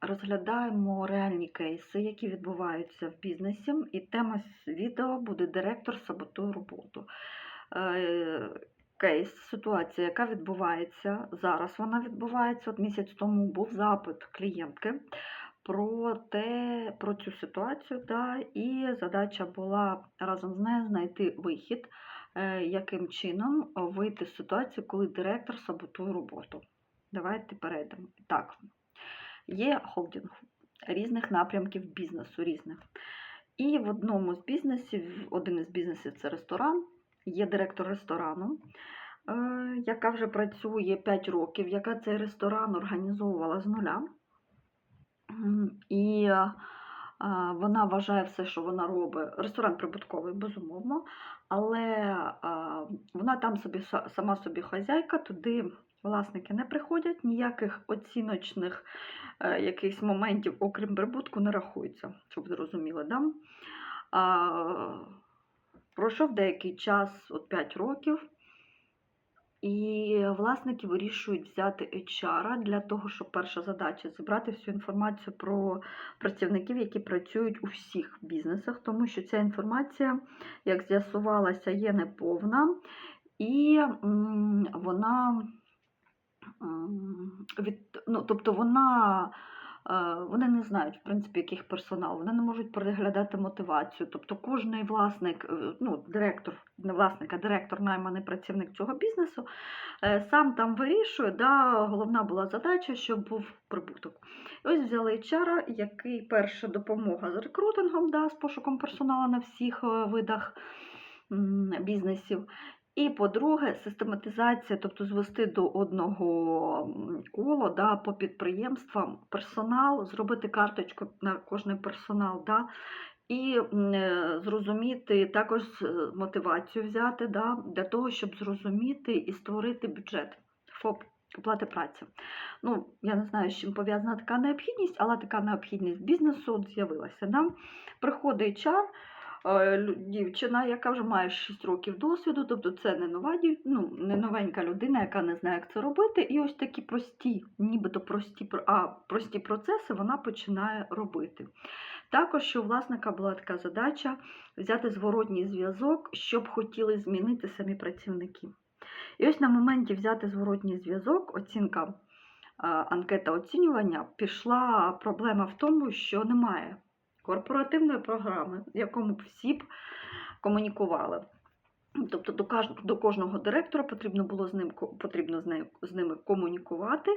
Розглядаємо реальні кейси, які відбуваються в бізнесі, і тема відео буде директор саботує роботу. Е, Кейс, ситуація, яка відбувається зараз, вона відбувається. От місяць тому був запит клієнтки про те, про цю ситуацію, да, і задача була разом з нею знайти вихід, е, яким чином вийти з ситуації, коли директор саботує роботу. Давайте перейдемо. Так, є холдинг різних напрямків бізнесу, різних. І в одному з бізнесів, один із бізнесів це ресторан, є директор ресторану, е, яка вже працює 5 років, яка цей ресторан організовувала з нуля. І е, вона вважає все, що вона робить. Ресторан прибутковий, безумовно, але е, вона там собі сама собі хазяйка, туди власники не приходять, ніяких оціночних е, якихось моментів, окрім прибутку, не рахується, щоб зрозуміли. Да? А, пройшов деякий час, от 5 років, і власники вирішують взяти HR для того, щоб перша задача зібрати всю інформацію про працівників, які працюють у всіх бізнесах, тому що ця інформація, як з'ясувалося, є неповна, і вона від, ну, тобто вона. е, Вони не знають, в принципі, яких персонал, вони не можуть переглядати мотивацію. Тобто кожний власник, е, ну, директор, не власник, а директор, найманий працівник цього бізнесу, е, сам там вирішує, да, головна була задача, щоб був прибуток. Ось взяли HR, який перша допомога з рекрутингом, да, з пошуком персоналу на всіх видах бізнесів. І, по-друге, систематизація, тобто звести до одного кола да, по підприємствам персонал, зробити карточку на кожний персонал, да, і е, зрозуміти також е, мотивацію взяти да, для того, щоб зрозуміти і створити бюджет ФОП. Оплати праці. Ну, я не знаю, з чим пов'язана така необхідність, але така необхідність бізнесу з'явилася. Да? Приходить HR, дівчина, яка вже має 6 років досвіду, тобто це не нова ну, не новенька людина, яка не знає, як це робити. І ось такі прості, нібито прості, а, прості процеси вона починає робити. Також що у власника була така задача взяти зворотній зв'язок, щоб хотіли змінити самі працівники. І ось на моменті взяти зворотній зв'язок, оцінка е, анкета оцінювання, пішла проблема в тому, що немає корпоративної програми, в якому б всі б комунікували. Тобто до до кожного директора потрібно було з ним потрібно з, нею, з ними комунікувати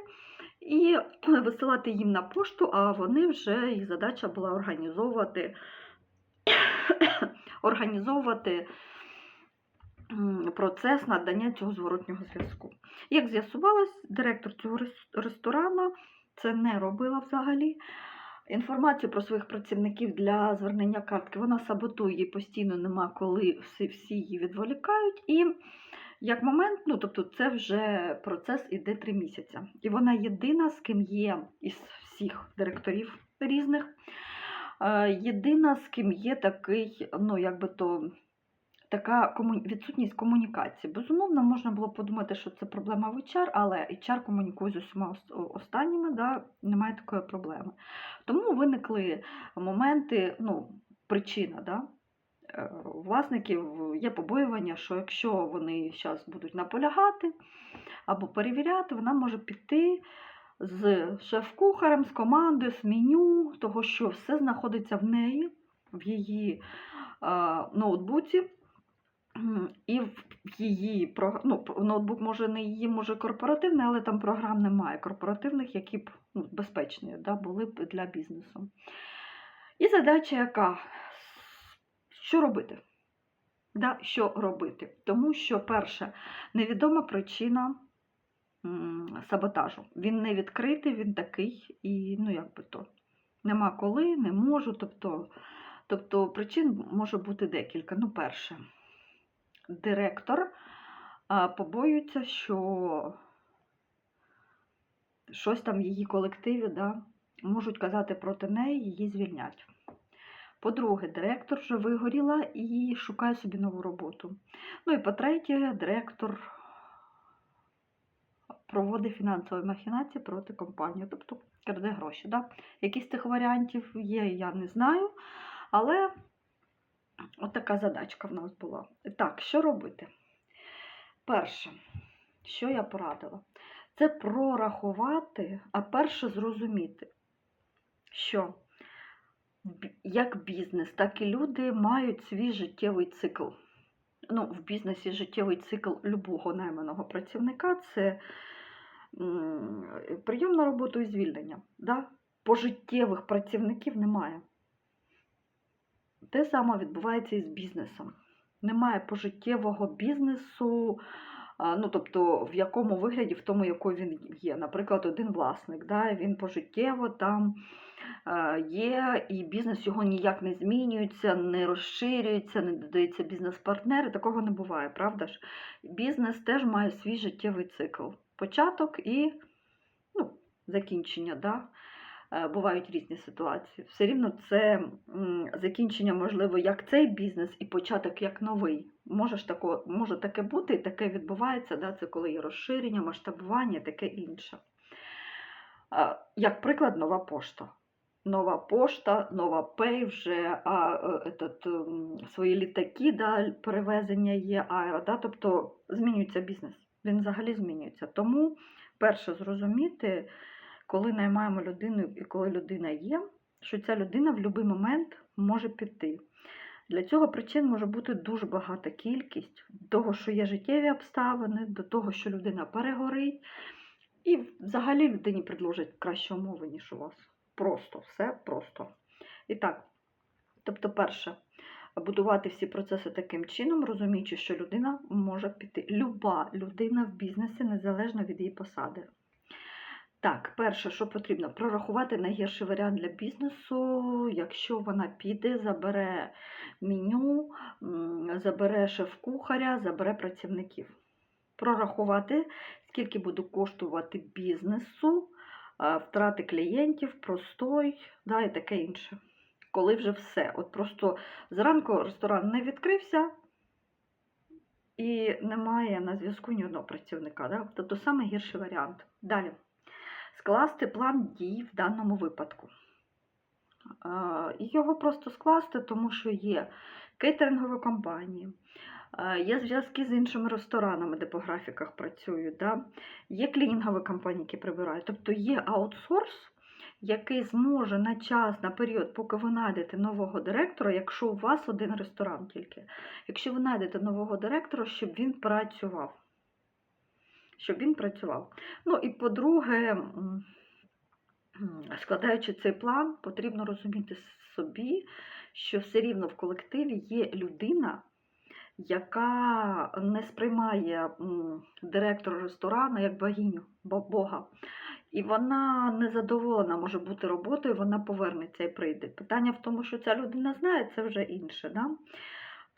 і висилати їм на пошту, а вони вже їх задача була організовувати, організовувати процес надання цього зворотнього зв'язку. Як з'ясувалось, директор цього рес- ресторану це не робила взагалі. Інформацію про своїх працівників для звернення картки вона саботує, її постійно нема коли всі, всі її відволікають. І як момент, ну тобто це вже процес іде три місяці. І вона єдина, з ким є із всіх директорів різних. е, Єдина, з ким є такий, ну якби то така відсутність комунікації. Безумовно, можна було подумати, що це проблема в HR, але HR комунікує з усіма останніми, да, немає такої проблеми. Тому виникли моменти, ну, причина, да, е, власників є побоювання, що якщо вони зараз будуть наполягати або перевіряти, вона може піти з шеф-кухарем, з командою, з меню, того, що все знаходиться в неї, в її е, ноутбуці. І в її ну, ноутбук може не її, може корпоративний, але там програм немає корпоративних, які б ну, безпечні да, були б для бізнесу. І задача яка? Що робити? Да, що робити? Тому що, перше, невідома причина саботажу. Він не відкритий, він такий, і ну як би то. Нема коли, не можу. Тобто, тобто причин може бути декілька. Ну, перше, директор побоюється, що щось там в її колективі да, можуть казати проти неї, її звільнять. По-друге, директор вже вигоріла і шукає собі нову роботу. Ну і по-третє, директор проводить фінансові махінації проти компанії, тобто краде гроші. Да? Які з цих варіантів є, я не знаю. Але от задачка в нас була. Так, що робити? Перше, що я порадила, це прорахувати, а перше зрозуміти, що як бізнес, так і люди мають свій життєвий цикл. Ну, в бізнесі життєвий цикл любого найманого працівника це прийом на роботу і звільнення. Да? Пожиттєвих працівників немає. Те саме відбувається і з бізнесом. Немає пожиттєвого бізнесу, ну, тобто в якому вигляді, в тому, який він є. Наприклад, один власник, да, він пожиттєво там є, і бізнес його ніяк не змінюється, не розширюється, не додається бізнес-партнери. Такого не буває, правда ж? Бізнес теж має свій життєвий цикл. Початок і ну, закінчення. Да? Е, Бувають різні ситуації. Все рівно це закінчення, можливо, як цей бізнес, і початок як новий. Може, тако, може таке бути, і таке відбувається. Да? Це коли є розширення, масштабування, таке інше. Е, Як приклад, нова пошта. Нова пошта, нова пей вже, а е, этот, свої літаки, да, перевезення є аеро, да, тобто змінюється бізнес. Він взагалі змінюється. Тому перше зрозуміти, коли наймаємо людину і коли людина є, що ця людина в будь-який момент може піти. Для цього причин може бути дуже багата кількість, до того, що є життєві обставини, до того, що людина перегорить, і взагалі людині предложать кращі умови, ніж у вас. Просто, все просто. І так, тобто, перше, будувати всі процеси таким чином, розуміючи, що людина може піти. Люба людина в бізнесі, незалежно від її посади. Так, перше, що потрібно, прорахувати найгірший варіант для бізнесу. Якщо вона піде, забере меню, забере шеф-кухаря, забере працівників. Прорахувати, скільки буде коштувати бізнесу, втрати клієнтів, простой, да, і таке інше. Коли вже все. От просто зранку ресторан не відкрився і немає на зв'язку ні одного працівника. Да? Тобто саме гірший варіант. Далі. Скласти план дій в даному випадку. Його просто скласти, тому що є кейтерингові компанії, є зв'язки з іншими ресторанами, де по графіках працюють, да? є клінінгові компанії, які прибирають. Тобто є аутсорс, який зможе на час, на період, поки ви знайдете нового директора, якщо у вас один ресторан тільки, якщо ви знайдете нового директора, щоб він працював. Щоб він працював. Ну і по-друге, складаючи цей план, потрібно розуміти собі, що все рівно в колективі є людина, яка не сприймає директора ресторану як богиню, Бога. І вона незадоволена може бути роботою, вона повернеться і прийде. Питання в тому, що ця людина знає, це вже інше. Да?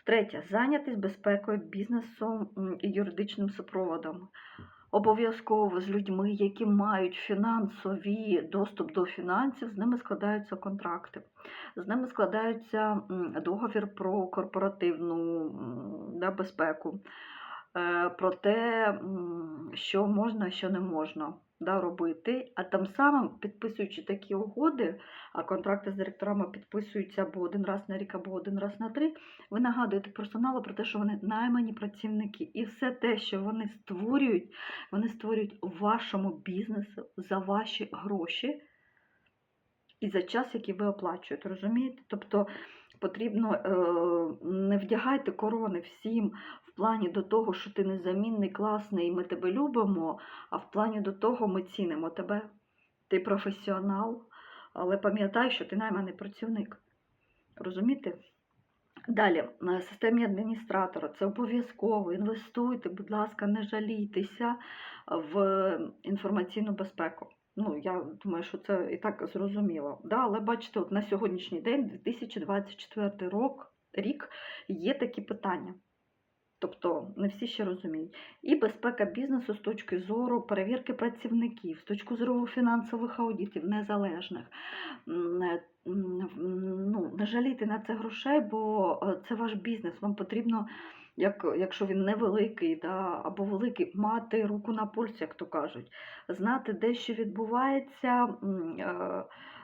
Третє, зайнятість безпекою, бізнесом і юридичним супроводом. Обов'язково з людьми, які мають фінансові доступ до фінансів, з ними складаються контракти. З ними складається договір про корпоративну да, безпеку, е, про те, що можна, що не можна да, робити. А тим самим, підписуючи такі угоди, а контракти з директорами підписуються або один раз на рік, або один раз на три, ви нагадуєте персоналу про те, що вони наймані працівники. І все те, що вони створюють, вони створюють вашому бізнесу за ваші гроші і за час, який ви оплачуєте. Розумієте? Тобто потрібно е, не вдягайте корони всім плані до того, що ти незамінний, класний, і ми тебе любимо, а в плані до того ми цінимо тебе. Ти професіонал, але пам'ятай, що ти найманий працівник. Розумієте? Далі, на системі адміністратора це обов'язково. Інвестуйте, будь ласка, не жалійтеся в інформаційну безпеку. Ну, я думаю, що це і так зрозуміло. Да? Але бачите, от на сьогоднішній день, 2024 рок, рік, є такі питання. Тобто не всі ще розуміють. І безпека бізнесу з точки зору перевірки працівників, з точки зору фінансових аудитів незалежних. Е, ну, не жалійте на це грошей, бо е, це ваш бізнес. Вам потрібно як, якщо він невеликий, да, або великий, мати руку на пульс, як то кажуть, знати, де що відбувається, е,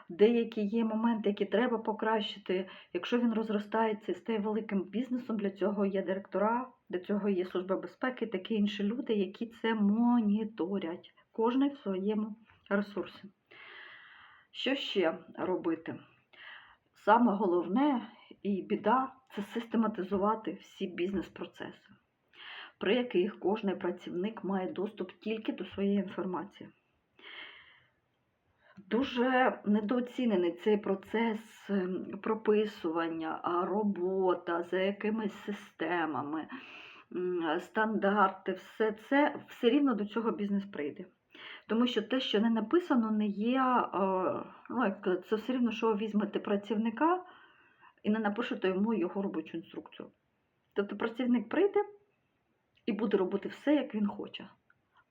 деякі є моменти, які треба покращити. Якщо він розростається і стає великим бізнесом, для цього є директора, для цього є служба безпеки, такі інші люди, які це моніторять, кожний в своєму ресурсі. Що ще робити? Саме головне і біда це систематизувати всі бізнес-процеси, при яких кожний працівник має доступ тільки до своєї інформації. Дуже недооцінений цей процес ем, прописування, робота за якимись системами, стандарти, все це все рівно до цього бізнес прийде. Тому що те, що не написано, не є, е, ну, як це все рівно, що ви візьмете працівника і не напишете йому його робочу інструкцію. Тобто працівник прийде і буде робити все, як він хоче.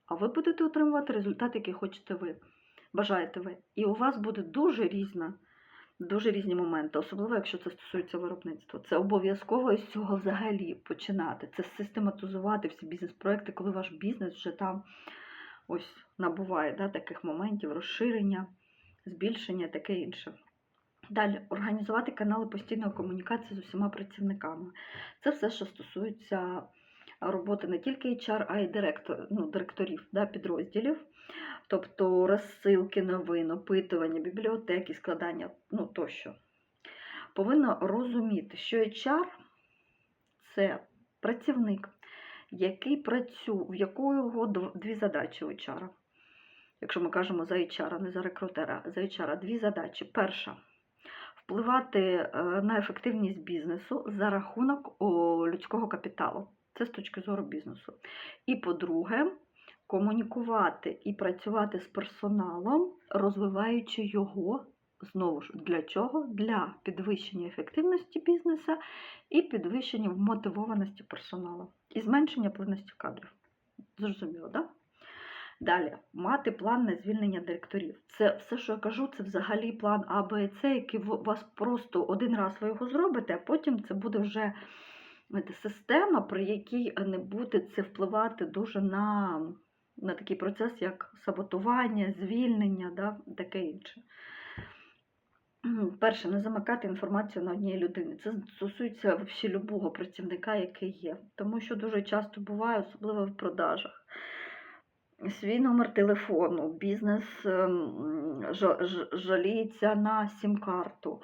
А ви будете отримувати результат, який хочете ви, бажаєте ви. І у вас буде дуже різна, дуже різні моменти, особливо якщо це стосується виробництва. Це обов'язково з цього взагалі починати. Це систематизувати всі бізнес-проекти, коли ваш бізнес вже там ось набуває да, таких моментів, розширення, збільшення, таке інше. Далі організувати канали постійної комунікації з усіма працівниками. Це все, що стосується роботи не тільки HR, а й директор, ну, директорів да, підрозділів, тобто розсилки новин, опитування, бібліотеки, складання, ну тощо. Повинно розуміти, що HR це працівник, який працює, в якого дві задачі HR. Якщо ми кажемо за HR, не за рекрутера, за HR дві задачі. Перша впливати е, на ефективність бізнесу за рахунок людського капіталу. Це з точки зору бізнесу. І по-друге, комунікувати і працювати з персоналом, розвиваючи його. Знову ж для чого? Для підвищення ефективності бізнесу і підвищення вмотивованості персоналу і зменшення плинності кадрів. Зрозуміло, так? Да? Далі, мати план на звільнення директорів. Це все, що я кажу, це взагалі план А, Б і С, який вас просто один раз ви його зробите, а потім це буде вже система, при якій не буде це впливати дуже на, на такий процес, як саботування, звільнення, да, таке інше. Перше, не замикати інформацію на одній людині. Це стосується взагалі любого працівника, який є. Тому що дуже часто буває, особливо в продажах. Свій номер телефону, бізнес ем, жаліється на сім-карту.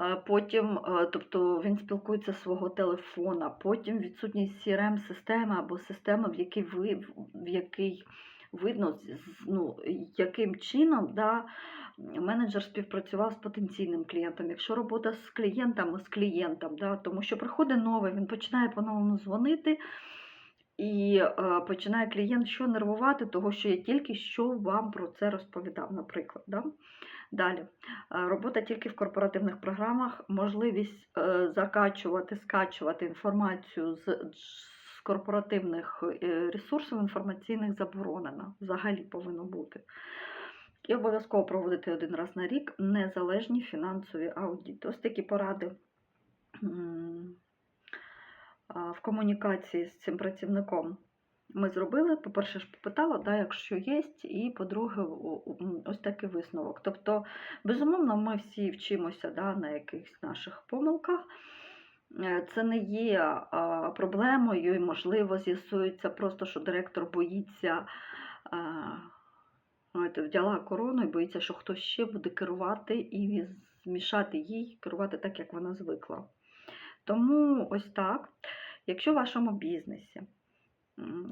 Е, Потім, е, тобто він спілкується з свого телефона, потім відсутність crm системи або системи, в якій ви в якій видно, ну, яким чином да, менеджер співпрацював з потенційним клієнтом. Якщо робота з клієнтом, з клієнтом, да, тому що приходить новий, він починає по-новому дзвонити. І е, починає клієнт що нервувати, того, що я тільки що вам про це розповідав, наприклад. Да? Далі, Е, робота тільки в корпоративних програмах, можливість е, закачувати, скачувати інформацію з, корпоративних ресурсів інформаційних заборонена. Взагалі повинно бути. І обов'язково проводити один раз на рік незалежні фінансові аудити. Ось такі поради. В комунікації з цим працівником ми зробили. По-перше, ж попитала, да, якщо є, і по-друге, ось такий висновок. Тобто, безумовно, ми всі вчимося да, на якихось наших помилках. Е, Це не є проблемою, і, можливо, з'ясується просто, що директор боїться. А, знаєте, вдяла корону і боїться, що хтось ще буде керувати і змішати їй, керувати так, як вона звикла. Тому ось так. Якщо в вашому бізнесі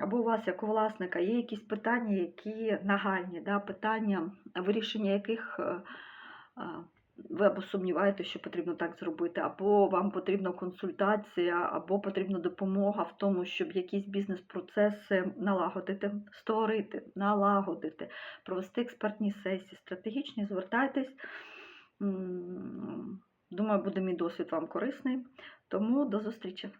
або у вас, як у власника, є якісь питання, які нагальні, да, питання, вирішення яких е, ви або сумніваєтеся, що потрібно так зробити, або вам потрібна консультація, або потрібна допомога в тому, щоб якісь бізнес-процеси налагодити, створити, налагодити, провести експертні сесії, стратегічні, звертайтесь. Думаю, буде мій досвід вам корисний. Тому до зустрічі!